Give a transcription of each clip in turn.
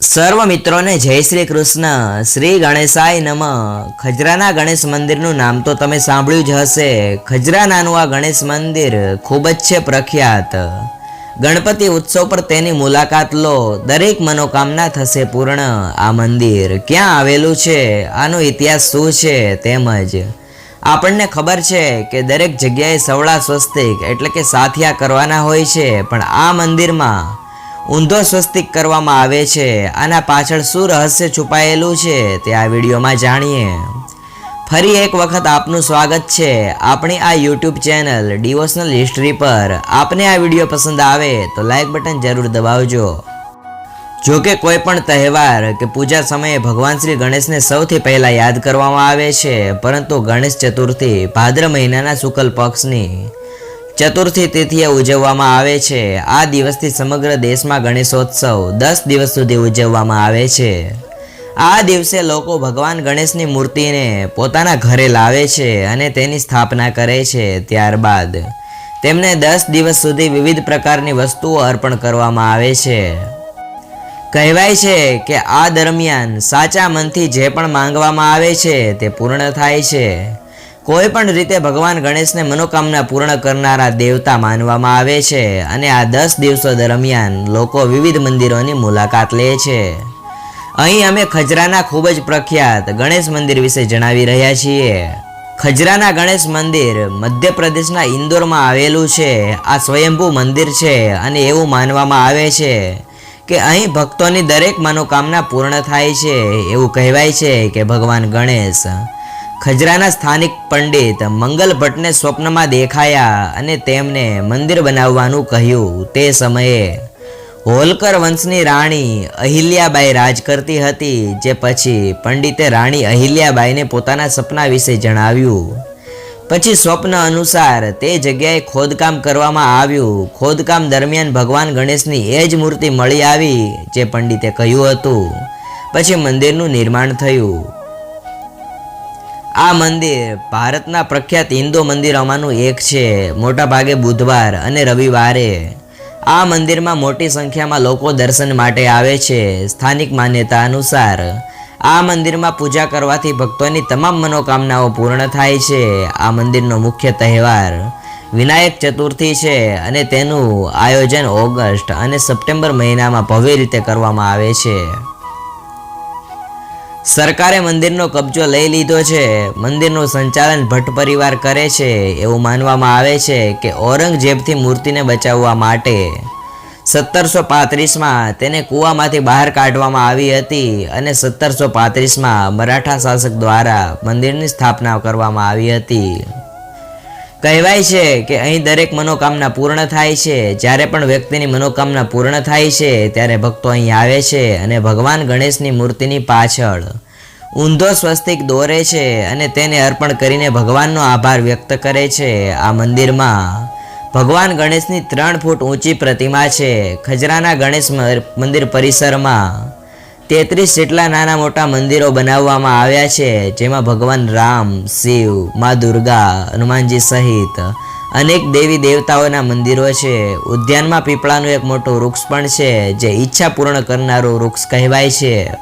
સર્વ મિત્રોને જય શ્રી કૃષ્ણ. શ્રી ગણેશાય નમ. ખજરાના ગણેશ મંદિરનું નામ તો તમે સાંભળ્યું જ હશે. ખજરાનાનું આ ગણેશ મંદિર ખૂબ જ છે પ્રખ્યાત. ગણપતિ ઉત્સવ પર તેની મુલાકાત લો. દરેક મનોકામના થશે પૂર્ણ. આ મંદિર ક્યાં આવેલું છે? આનો ઇતિહાસ શું છે? તેમજ આપણને ખબર છે કે દરેક જગ્યાએ સવળા સ્વસ્તિક એટલે કે સાથિયા કરવાના હોય છે. પણ આ મંદિરમાં ઊંધો સ્વસ્તિક કરવામાં આવે છે. આના પાછળ શું રહસ્ય છુપાયેલું છે તે આ વિડીયોમાં જાણીએ. ફરી એક વખત આપનું સ્વાગત છે. આપણી આ યુટ્યુબ ચેનલ ડિવોશનલ હિસ્ટ્રી પર. આપને આ વીડિયો પસંદ આવે તો લાઇક બટન જરૂર દબાવજો. જો કે કોઈ પણ તહેવાર કે પૂજા સમયે ભગવાન શ્રી ગણેશને સૌથી પહેલાં યાદ કરવામાં આવે છે. પરંતુ ગણેશ ચતુર્થી ભાદ્ર મહિનાના શુક્લ પક્ષની ચતુર્થી તિથિએ ઉજવવામાં આવે છે. આ દિવસથી સમગ્ર દેશમાં ગણેશોત્સવ દસ દિવસ સુધી ઉજવવામાં આવે છે. આ દિવસે લોકો ભગવાન ગણેશની મૂર્તિને પોતાના ઘરે લાવે છે અને તેની સ્થાપના કરે છે ત્યારબાદ. તેમને દસ દિવસ સુધી વિવિધ પ્રકારની વસ્તુઓ અર્પણ કરવામાં આવે છે. કહેવાય છે કે આ દરમિયાન સાચા મનથી જે પણ માંગવામાં આવે છે તે પૂર્ણ થાય છે. કોઈ પણ રીતે ભગવાન ગણેશને મનોકામના પૂર્ણ કરનારા દેવતા માનવામાં આવે છે અને આ દસ દિવસો દરમિયાન લોકો વિવિધ મંદિરોની મુલાકાત લે છે. અહીં અમે ખજરાના ખૂબ જ પ્રખ્યાત ગણેશ મંદિર વિશે જણાવી રહ્યા છીએ. ખજરાના ગણેશ મંદિર મધ્યપ્રદેશના ઇન્દોરમાં આવેલું છે. આ સ્વયંભૂ મંદિર છે અને એવું માનવામાં આવે છે કે અહીં ભક્તોની દરેક મનોકામના પૂર્ણ થાય છે. એવું કહેવાય છે કે ભગવાન ગણેશ ખજરાના સ્થાનિક પંડિત મંગલ ભટ્ટને સ્વપ્નમાં દેખાયા અને તેમને મંદિર બનાવવાનું કહ્યું તે સમયે હોલકર વંશની રાણી અહિલ્યાબાઈ રાજ કરતી હતી, જે પછી પંડિતે રાણી અહિલ્યાબાઈને પોતાના સપના વિશે જણાવ્યું. પછી સ્વપ્ન અનુસાર તે જગ્યાએ ખોદકામ કરવામાં આવ્યું. ખોદકામ દરમિયાન ભગવાન ગણેશની એ જ મૂર્તિ મળી આવી, જે પંડિતે કહ્યું હતું. પછી મંદિરનું નિર્માણ થયું. આ મંદિર ભારતના પ્રખ્યાત હિન્દુ મંદિરોમાંનું એક છે. મોટા ભાગે બુધવાર અને રવિવારે. આ મંદિરમાં મોટી સંખ્યામાં લોકો દર્શન માટે આવે છે. સ્થાનિક માન્યતા અનુસાર આ મંદિરમાં પૂજા કરવાથી ભક્તોની તમામ મનોકામનાઓ પૂર્ણ થાય છે. આ મંદિરનો મુખ્ય તહેવાર વિનાયક ચતુર્થી છે અને તેનું આયોજન ઓગસ્ટ અને સપ્ટેમ્બર મહિનામાં ભવ્ય રીતે કરવામાં આવે છે. સરકારે મંદિરનો કબજો લઈ લીધો છે. મંદિરનું સંચાલન ભટ્ટ પરિવાર કરે છે. એવું માનવામાં આવે છે કે ઔરંગઝેબથી મૂર્તિને બચાવવા માટે. સત્તરસો પાંત્રીસમાં તેને કૂવામાંથી બહાર કાઢવામાં આવી હતી અને સત્તરસો પાંત્રીસમાં મરાઠા શાસક દ્વારા મંદિરની સ્થાપના કરવામાં આવી હતી. કહેવાય છે કે અહીં દરેક મનોકામના પૂર્ણ થાય છે. જ્યારે પણ વ્યક્તિની મનોકામના પૂર્ણ થાય છે, ત્યારે ભક્તો અહીં આવે છે અને ભગવાન ગણેશની મૂર્તિની પાછળ ઊંધો સ્વસ્તિક દોરે છે અને તેને અર્પણ કરીને ભગવાનનો આભાર વ્યક્ત કરે છે. આ મંદિરમાં ભગવાન ગણેશની ત્રણ ફૂટ ઊંચી પ્રતિમા છે. ખજરાના ગણેશ મંદિર પરિસરમાં તેત્રીસ જેટલા નાના મોટા મંદિરો બનાવવામાં આવ્યા છે, જેમાં ભગવાન રામ, શિવ, મા દુર્ગા, હનુમાનજી સહિત અનેક દેવી દેવતાઓના મંદિરો છે. ઉદ્યાનમાં પીપળાનું એક મોટું વૃક્ષ પણ છે, જે ઈચ્છા પૂર્ણ કરનારું વૃક્ષ કહેવાય છે.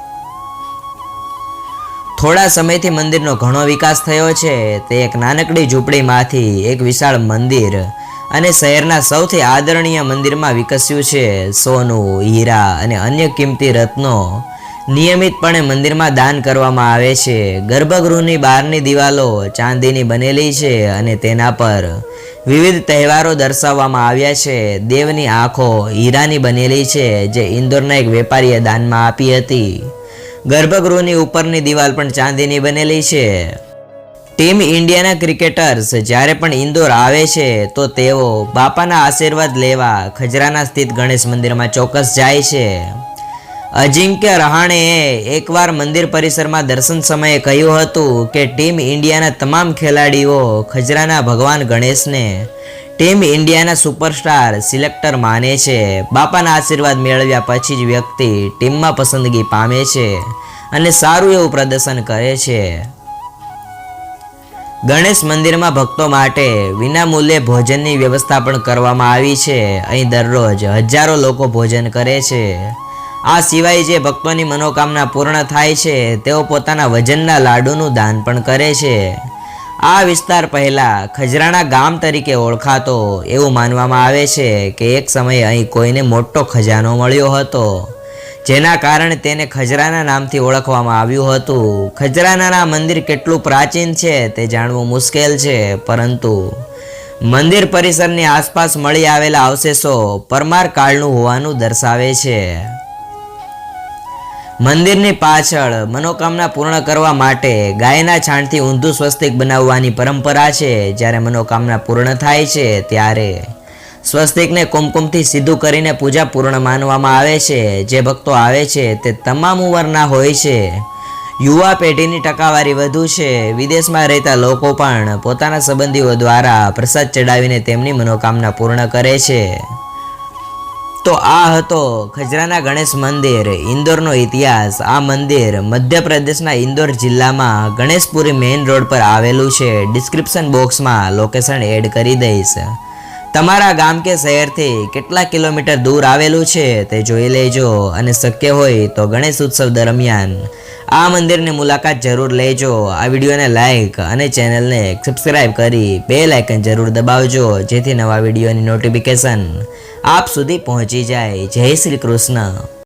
થોડા સમયથી મંદિરનો ઘણો વિકાસ થયો છે. તે એક નાનકડી ઝૂંપડીમાંથી એક વિશાળ મંદિર અને શહેરના સૌથી આદરણીય મંદિરમાં વિકસ્યું છે. સોનું, હીરા અને અન્ય કિંમતી રત્નો નિયમિતપણે મંદિરમાં દાન કરવામાં આવે છે. ગર્ભગૃહની બહારની દિવાલો ચાંદીની બનેલી છે અને તેના પર વિવિધ તહેવારો દર્શાવવામાં આવ્યા છે. દેવની આંખો હીરાની બનેલી છે, જે ઇન્દોરના એક વેપારીએ દાનમાં આપી હતી. ગર્ભગૃહની ઉપરની દિવાલ પણ ચાંદીની બનેલી છે. ટીમ ઇન્ડિયાના ક્રિકેટર્સ જ્યારે પણ ઇન્દોર આવે છે, તો તેઓ બાપાના આશીર્વાદ લેવા ખજરાના સ્થિત ગણેશ મંદિરમાં ચોક્કસ જાય છે. અજિંક્ય રહાણેએ એકવાર મંદિર પરિસરમાં દર્શન સમયે કહ્યું હતું કે ટીમ ઇન્ડિયાના તમામ ખેલાડીઓ ખજરાના ભગવાન ગણેશને, ટીમ ઇન્ડિયાના સુપરસ્ટાર સિલેક્ટર માને છે, બાપાના આશીર્વાદ મેળવ્યા પછી જ વ્યક્તિ ટીમમાં પસંદગી પામે છે અને સારું એવું પ્રદર્શન કરે છે. ગણેશ મંદિરમાં ભક્તો માટે વિનામૂલ્યે ભોજનની વ્યવસ્થા પણ કરવામાં આવી છે. અહીં દરરોજ હજારો લોકો ભોજન કરે છે. આ સિવાય જે ભક્તોની મનોકામના પૂર્ણ થાય છે, તેઓ પોતાના વજનના લાડુનું દાન પણ કરે છે. આ વિસ્તાર પહેલા ખજરાણા ગામ તરીકે ઓળખાતો એવું માનવામાં આવે છે કે એક સમયે અહીં કોઈને મોટો ખજાનો મળ્યો હતો. જેના કારણે તેને ખજરાના નામથી ઓળખવામાં આવ્યું હતું. ખજરાનાના મંદિર કેટલું પ્રાચીન છે તે જાણવું મુશ્કેલ છે, પરંતુ મંદિર પરિસરની આસપાસ મળી આવેલા અવશેષો પરમાર કાળનું હોવાનું દર્શાવે છે. મંદિરની પાછળ મનોકામના પૂર્ણ કરવા માટે ગાયના છાણથી ઊંધું સ્વસ્તિક બનાવવાની પરંપરા છે. જ્યારે મનોકામના પૂર્ણ થાય છે, ત્યારે સ્વસ્તિકને કુમકુમથી સીધું કરીને પૂજા પૂર્ણ માનવામાં આવે છે. જે ભક્તો આવે છે, તે તમામ ઉંમરના હોય છે. યુવા પેઢીની ટકાવારી વધુ છે. વિદેશમાં રહેતા લોકો પણ પોતાના સંબંધીઓ દ્વારા પ્રસાદ ચડાવીને તેમની મનોકામના પૂર્ણ કરે છે. તો આ હતો ખજરાના ગણેશ મંદિર, ઇન્દોરનો ઇતિહાસ. આ મંદિર મધ્યપ્રદેશના ઇન્દોર જિલ્લામાં ગણેશપુરી મેઇન રોડ પર આવેલું છે. ડિસ્ક્રિપ્શન બોક્સમાં લોકેશન એડ કરી દઈશ. તમારા ગામ કે શહેરથી કેટલા કિલોમીટર દૂર આવેલું છે તે જોઈ લેજો અને શક્ય હોય તો ગણેશ ઉત્સવ દરમિયાન આ મંદિરની મુલાકાત જરૂર લેજો. આ વિડીયોને લાઇક અને ચેનલને સબસ્ક્રાઇબ કરી બે લાઇકન જરૂર દબાવજો, જેથી નવા વિડીયોની નોટિફિકેશન આપ સુધી પહોંચી જાય. જય શ્રી કૃષ્ણ.